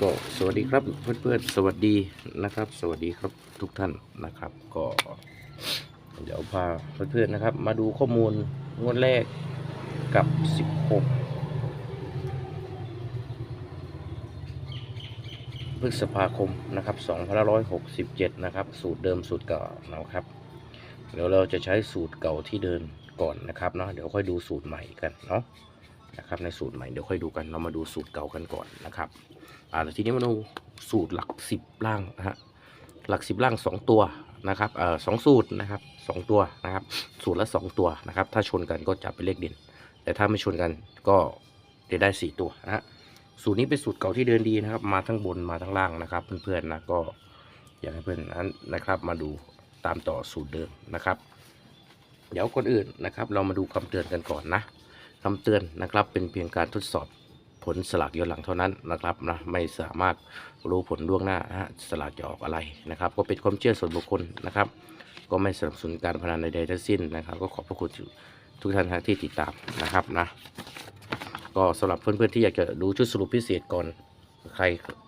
ก็สวัสดีครับเพื่อนๆ สวัสดีนะครับ สวัสดีครับทุกท่านนะครับ ก็เดี๋ยวพาเพื่อนๆนะครับ มาดูข้อมูลงวดแรกกับ 16พฤษภาคมนะครับ2567 นะครับ สูตรเดิมสูตรเก่านะครับ เดี๋ยวเราจะใช้สูตรเก่าที่เดินก่อนนะครับเนาะเดี๋ยวค่อยดูสูตรใหม่กันเนาะ นะครับในสูตรใหม่เดี๋ยวค่อยดูกันเรามาดูสูตรเก่ากันก่อนนะครับอ่าแล้วทีนี้มาดูสูตรหลักสิบล่างนะฮะหลักสิบล่างสองตัวนะครับเอ่อสองสูตรนะครับสองตัวนะครับ สูตรละสองตัวนะครับ ถ้าชนกันก็จับเป็นเลขเด่นแต่ถ้าไม่ชนกันก็จะได้สี่ตัวนะฮะสูตรนี้เป็นสูตรเก่าที่เดินดีนะครับ มาทั้งบนมาทั้งล่างนะครับ เพื่อนๆนะก็อยากให้เพื่อนนั้นนะครับมาดูตามต่อสูตรเดิมนะครับ เดี๋ยวคนอื่นนะครับ เรามาดูคำเตือนกันก่อนนะ คำเตือนนะครับเป็นเพียงการทดสอบผลสลากย้อนหลังเท่านั้นนะครับนะไม่สามารถรู้ผลล่วงหน้านะฮะสลากจะออกอะไรนะครับ ก็เป็นความเชื่อส่วนบุคคลนะครับ ก็ไม่สนับสนุนการพนันใดๆทั้งสิ้นนะครับ ก็ขอบพระคุณทุกท่านนะที่ติดตามนะครับนะก็สำหรับเพื่อนๆที่อยากจะดูชุดสรุปพิเศษก่อน ใคร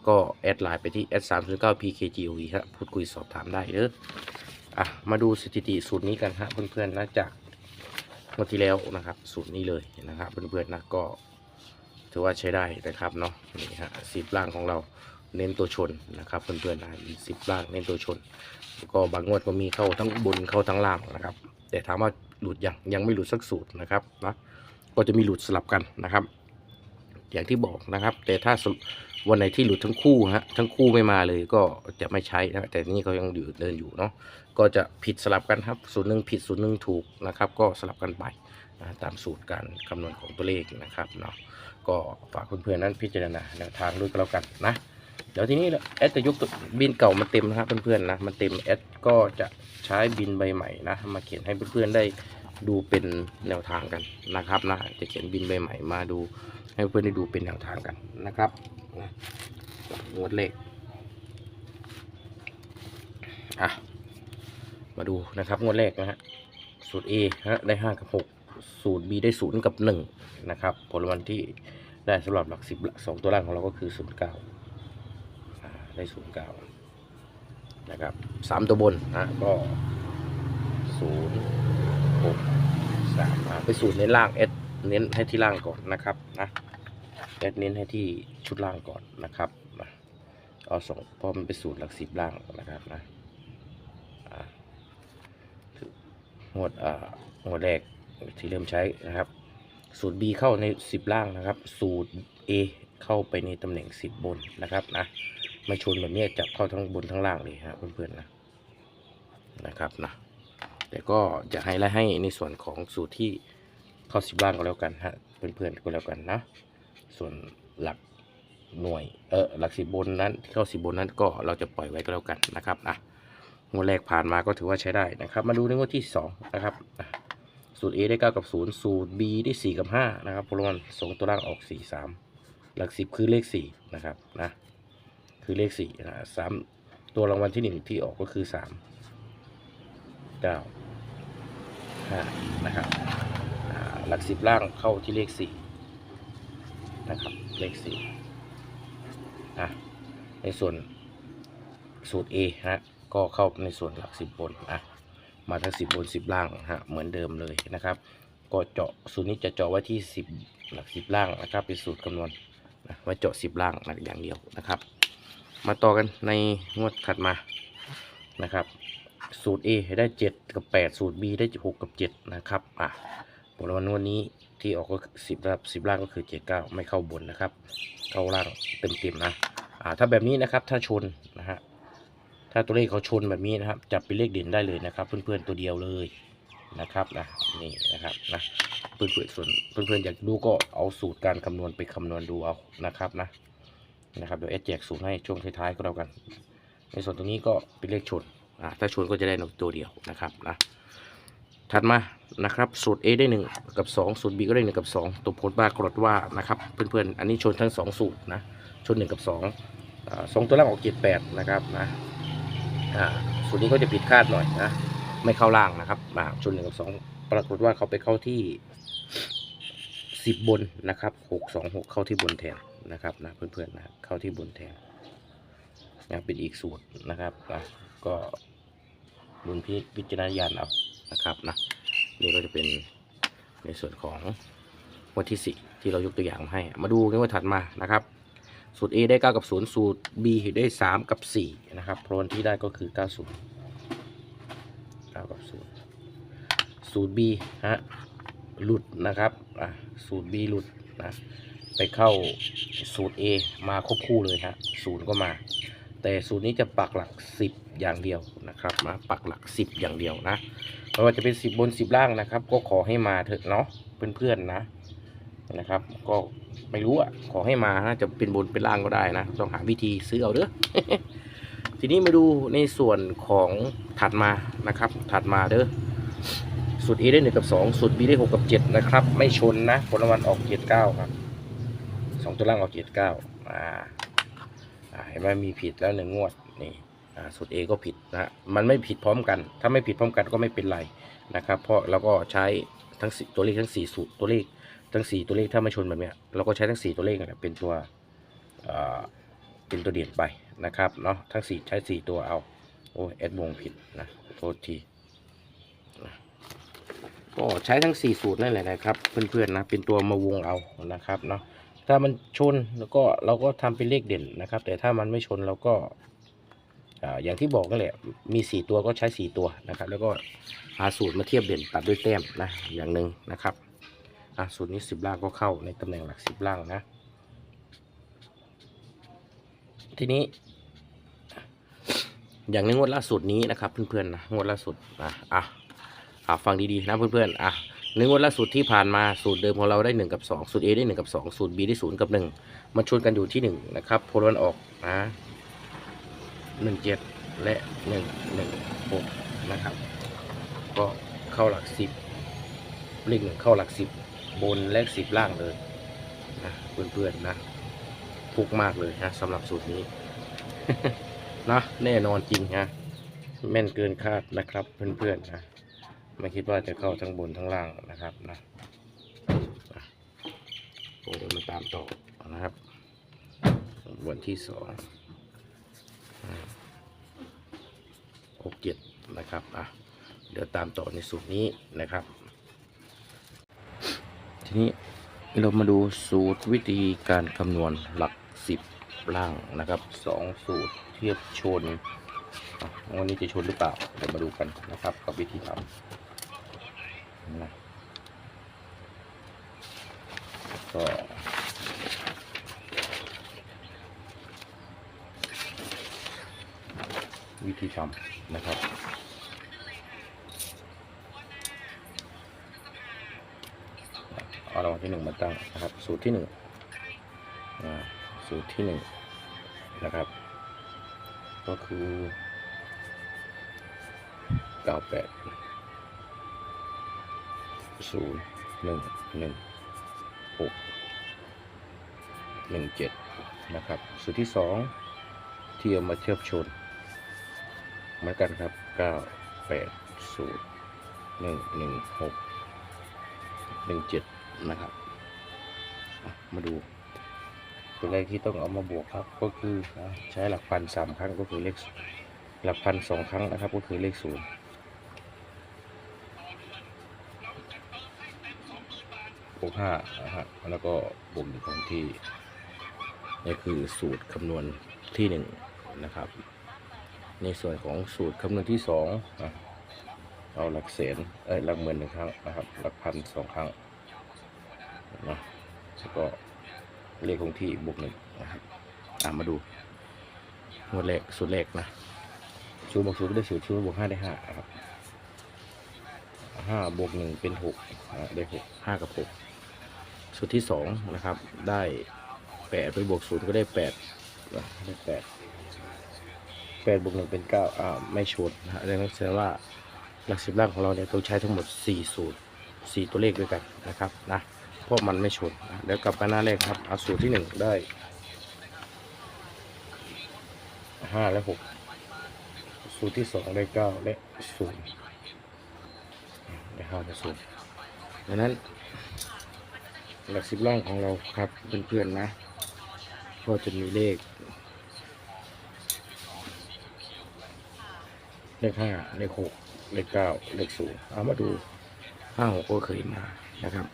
ก็แอดไลน์ไปที่ s 3 0 9 pkgov ครับพูดคุยสอบถามได้เด้ออะมาดูสถิติสูตรนี้กันฮะเพื่อนๆนะจาก เมื่อที่แล้วนะครับ สูตรนี้เลยนะครับเพื่อนๆนะก็ถือว่าใช้ได้นะครับเนาะนี่ฮะสิบล่างของเราเน้นตัวชนนะครับเพื่อนๆนะสิบล่างเน้นตัวชน ก็บางงวดก็มีเข้าทั้งบนเข้าทั้งล่างนะครับ แต่ถามว่าหลุดยังยังไม่หลุดสักสูตรนะครับนะก็จะมีหลุดสลับกันนะครับ อย่างที่บอกนะครับ แต่ถ้าวันไหนที่หลุดทั้งคู่ฮะทั้งคู่ไม่มาเลยก็จะไม่ใช้นะแต่นี่เขายังอยู่เดินอยู่เนาะก็จะผิดสลับกันครับสูตรหนึ่งผิดสูตรหนึ่งถูกนะครับ ก็สลับกันไปนะตามสูตรการคำนวณของตัวเลขนะครับเนาะก็ฝากเพื่อนๆนั้นพิจารณาแนวทางด้วยก็แล้วกันนะเดี๋ยวทีนี้แอดจะยกตัวบินเก่ามาเต็มนะครับเพื่อนๆนะมันเต็มแอดก็จะใช้บินใบใหม่นะมาเขียนให้เพื่อนๆได้ ดูเป็นแนวทางกันนะครับนะจะเขียนบินใบใหม่มาดู ให้เพื่อนได้ดูเป็นแนวทางกันนะครับนะงวดเลขอะมาดูนะครับงวดแรกนะฮะสูตร A ฮะได้ 5 กับ 6 สูตร B ได้ 0 กับ 1 นะครับ ผลวันที่ได้สำหรับหลัก 10 2ตัวล่างของเราก็คือ 09อ่าได้ 09 นะครับ 3 ตัวบนนะก็ 0 ไปสูตรในล่าง S เน้นให้ที่ล่างก่อนนะครับนะแอดเน้นให้ที่ชุดล่างก่อนนะครับเอาสองเพราะมันเป็นสูตรหลักสิบล่างนะครับนะอ่าหมดอ่าหมดแรกที่เริ่มใช้นะครับ สูตร B เข้าใน 10 ล่างนะครับ สูตร A เข้าไปในตำแหน่ง 10 บนนะครับนะม่ชนแบบนี้จับเข้าทั้งบนทั้งล่างเลยครับเพื่อนๆนะนะครับนะแต่ก็จะให้ไล่ให้ในส่วนของสูตรที่ เข้า10ล่างก็แล้วกันฮะเพื่อนๆก็แล้วกันนะ ส่วนหลักหน่วยเออหลักสิบบนนั้นที่เข้าสิบบนนั้นก็เราจะปล่อยไว้ก็แล้วกันนะครับอะงวดแรกผ่านมาก็ถือว่าใช้ได้นะครับ มาดูในงวดที่สองนะครับสูตร A ได้ 9 กับ 0 สูตร B ได้ 4 กับ 5 นะครับพลวันสองตัวล่างออก 4 3 หลักสิบคือเลข 4 นะครับนะคือเลข4นะสามตัวรางวัลที่ 1 ที่ออกก็คือ 3 9 5 นะครับ หลักสิบล่างเข้าที่เลข4นะครับเลขสี่อะในส่วนสูตร A ฮะก็เข้าในส่วนหลักสิบบนอะมาทั้งสิบบนสิบล่างฮะเหมือนเดิมเลยนะครับ ก็เจาะสูตรนี้จะเจาะไว้ที่สิบหลักสิบล่างนะครับเป็นสูตรคำนวณนะไว้เจาะสิบล่างนะอย่างเดียวนะครับ มาต่อกันในงวดถัดมานะครับ สูตร A ได้ 7 กับ 8 สูตร B ได้ 6 กับ 7 นะครับ อะ ผลวันวันนี้ที่ออกก็สิบรับสิบล่างก็คือ7 9ไม่เข้าบนนะครับเข้าล่างเต็มๆนะอ่าถ้าแบบนี้นะครับถ้าชนนะฮะถ้าตัวเลขเขาชนแบบนี้นะครับ จับเป็นเลขเด่นได้เลยนะครับ เพื่อนๆตัวเดียวเลยนะครับนะนี่นะครับนะเพื่อนๆส่วนเพื่อนๆอยากดูก็เอาสูตรการคำนวณไปคำนวณดูเอานะครับนะนะครับเดี๋ยวเอสแจกสูตรให้ช่วงท้ายๆก็แล้วกัน ในส่วนตรงนี้ก็เป็นเลขชนอ่าถ้าชนก็จะได้ตัวเดียวนะครับนะถัดมา นะครับสูตร A ได้ 1 กับ 2 สูตร B ก็ได้ 1 กับ 2 ตัวโพสต์บ้ากรดว่านะครับเพื่อนๆ อันนี้ชนทั้ง 2 สูตรนะชน 1 กับ2อ่าสองตัวล่างออก7 8นะครับนะอ่าสูตรนี้ก็จะผิดคาดหน่อยนะไม่เข้าล่างนะครับอ่าชน 1 กับ 2 ปรากฏว่าเขาไปเข้าที่ 10 บนนะครับ6 2 6 เข้าที่บนแทนนะครับนะเพื่อนๆนะเข้าที่บนแทนนะเป็นอีกสูตรนะครับนะก็บุญพิจารณาญาณเอานะครับนะ นี่ก็จะเป็นในส่วนของวันที่สี่ที่เรายกตัวอย่างมาให้ มาดูกันว่าถัดมานะครับ สูตร A ได้ 9 กับ 0 สูตร B ได้ 3 กับ 4 นะครับเพราะวันที่ได้ก็คือ 90 9 กับ 0 สูตร B ฮะหลุดนะครับอะสูตร B หลุดนะไปเข้าสูตร A มาควบคู่เลยฮะศูนย์ก็มา แต่สูตรนี้จะปักหลัก 10 อย่างเดียวนะครับมาปักหลัก 10 อย่างเดียวนะไม่ว่าจะเป็น 10 บน 10 ล่างนะครับ ก็ขอให้มาเถอะเนาะเพื่อนๆนะนะครับ ก็ไม่รู้อะขอให้มานะจะเป็นบนเป็นล่างก็ได้นะต้องหาวิธีซื้อเอาเด้อทีนี้มาดูในส่วนของถัดมานะครับ ถัดมาเด้อสูตร A ได้1กับ2สูตร B ได้6กับ7นะครับ ไม่ชนนะผลรางวัลออก 79 ครับสองตัวล่างออก 79อ่าอ่า เห็นไหมมีผิดแล้วหนึ่งงวดนี่สูตร A ก็ผิดนะมันไม่ผิดพร้อมกัน ถ้าไม่ผิดพร้อมกันก็ไม่เป็นไรนะครับ เพราะเราก็ใช้ทั้งตัวเลขทั้ง 4 สูตรตัวเลขทั้ง 4 ตัวเลขถ้าไม่ชนแบบเนี้ยเราก็ใช้ทั้ง 4 ตัวเลขนะเป็นตัวเป็นตัวเด่นไปนะครับเนาะทั้ง 4 ใช้ 4 ตัวเอาโอ้แอดวงผิดนะโทษทีก็ใช้ทั้ง 4 สูตรนั่นแหละนะครับ เพื่อนๆนะเป็นตัวมาวงเอานะครับเนาะ ถ้ามันชนแล้วก็เราก็ทำเป็นเลขเด่นนะครับ แต่ถ้ามันไม่ชนเราก็อ่าอย่างที่บอกนั่นแหละ มี 4 ตัวก็ใช้ 4 ตัวนะครับ แล้วก็หาสูตรมาเทียบเด่นตัดด้วยแต้มนะ อย่างหนึ่งนะครับอะสูตรนี้สิบล่างก็เข้าในตำแหน่งหลักสิบล่างนะ ทีนี้ อย่างในงวดล่าสุดนี้นะครับ เพื่อนๆนะงวดล่าสุดนะอะอะฟังดีๆนะเพื่อนๆอะ ในงวดล่าสุดที่ผ่านมาสูตรเดิมของเราได้หนึ่งกับสองสูตร A ได้หนึ่งกับสองสูตร B ได้ศูนย์กับหนึ่งมันชนกันอยู่ที่หนึ่งนะครับพลวันออกนะหนึ่งเจ็ดและหนึ่งหนึ่งหกนะครับ ก็เข้าหลักสิบเลขหนึ่งเข้าหลักสิบบนเลขสิบล่างเลยนะเพื่อนๆนะฟุกมากเลยนะสำหรับสูตรนี้นะแน่นอนจริงนะแม่นเกินคาดนะครับเพื่อนๆนะ ไม่คิดว่าจะเข้าทั้งบนทั้งล่างนะครับนะนะผมจะมาตามต่อนะครับ วันที่สองหกเจ็ดนะครับอะเดี๋ยวตามต่อในสูตรนี้นะครับ ทีนี้เรามาดูสูตรวิธีการคำนวณหลักสิบล่างนะครับสองสูตรเทียบชนวันนี้จะชนหรือเปล่าเดี๋ยวมาดูกันนะครับกับวิธีทำ นะก็วิธีทำนะครับเอารางวัลที่หนึ่งมาตั้งนะครับ สูตรที่หนึ่งสูตรที่หนึ่งนะครับ ก็คือเก้าแปด ศูนย์หนึ่งหนึ่งหกหนึ่งเจ็ดนะครับ สูตรที่สองที่เอามาเทียบชนเหมือนกันครับเก้าแปดศูนย์หนึ่งหนึ่งหกหนึ่งเจ็ดนะครับ มาดูตัวเลขที่ต้องเอามาบวกครับก็คือใช้หลักพันสามครั้งก็คือเลขหลักพันสองครั้งนะครับก็คือเลขศูนย์ บวกห้านะฮะแล้วก็บวกหนึ่งของที่นี่คือสูตรคำนวณที่หนึ่งนะครับ ในส่วนของสูตรคำนวณที่สองอะเอาหลักแสนเอ้ยหลักหมื่นหนึ่งครั้งนะครับหลักพันสองครั้งนะแล้วก็เลขคงที่บวกหนึ่งนะครับตามมาดูงวดแรกสูตรแรกนะชูบวกศูนย์ได้ศูนย์ชูบวกห้าได้ห้าครับห้าบวกหนึ่งเป็นหกอ่าได้หกห้ากับหก สูตรที่สองนะครับ ได้แปดไปบวกศูนย์ก็ได้แปดได้แปดแปดบวกหนึ่งเป็นเก้าอ่าไม่ชนนะฮะดังนั้นแสดงว่าหลักสิบล่างของเราเนี่ยต้องใช้ทั้งหมดสี่สูตรสี่ตัวเลขด้วยกันนะครับนะเพราะมันไม่ชนนะเดี๋ยวกลับมาหน้าแรกครับเอาสูตรที่หนึ่งได้ห้าและหกสูตรที่สองได้เก้าและศูนย์ได้ห้าและศูนย์ดังนั้น หลักสิบล่างของเราครับเพื่อนๆนะ ก็จะมีเลข เลขห้าเลขหกเลขเก้าเลขศูนย์เอามาดูห้าหกก็เคยมานะครับ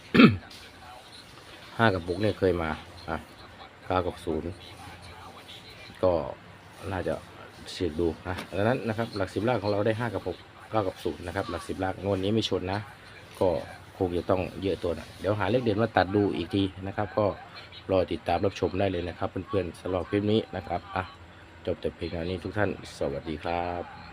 ห้ากับบุกเนี่ยเคยมาอะเก้ากับศูนย์ก็น่าจะเสียดดูนะดังนั้นนะครับ หลักสิบล่างของเราได้ห้ากับหกเก้ากับศูนย์นะครับ หลักสิบล่างงวดนี้ไม่ชนนะ ก็ คงจะต้องเยอะตัวนะเดี๋ยวหาเลขเด่นมาตัดดูอีกทีนะครับ ก็รอติดตามรับชมได้เลยนะครับ เพื่อนๆสำหรับคลิปนี้นะครับอะจบแต่เพียงเท่านี้ทุกท่าน สวัสดีครับ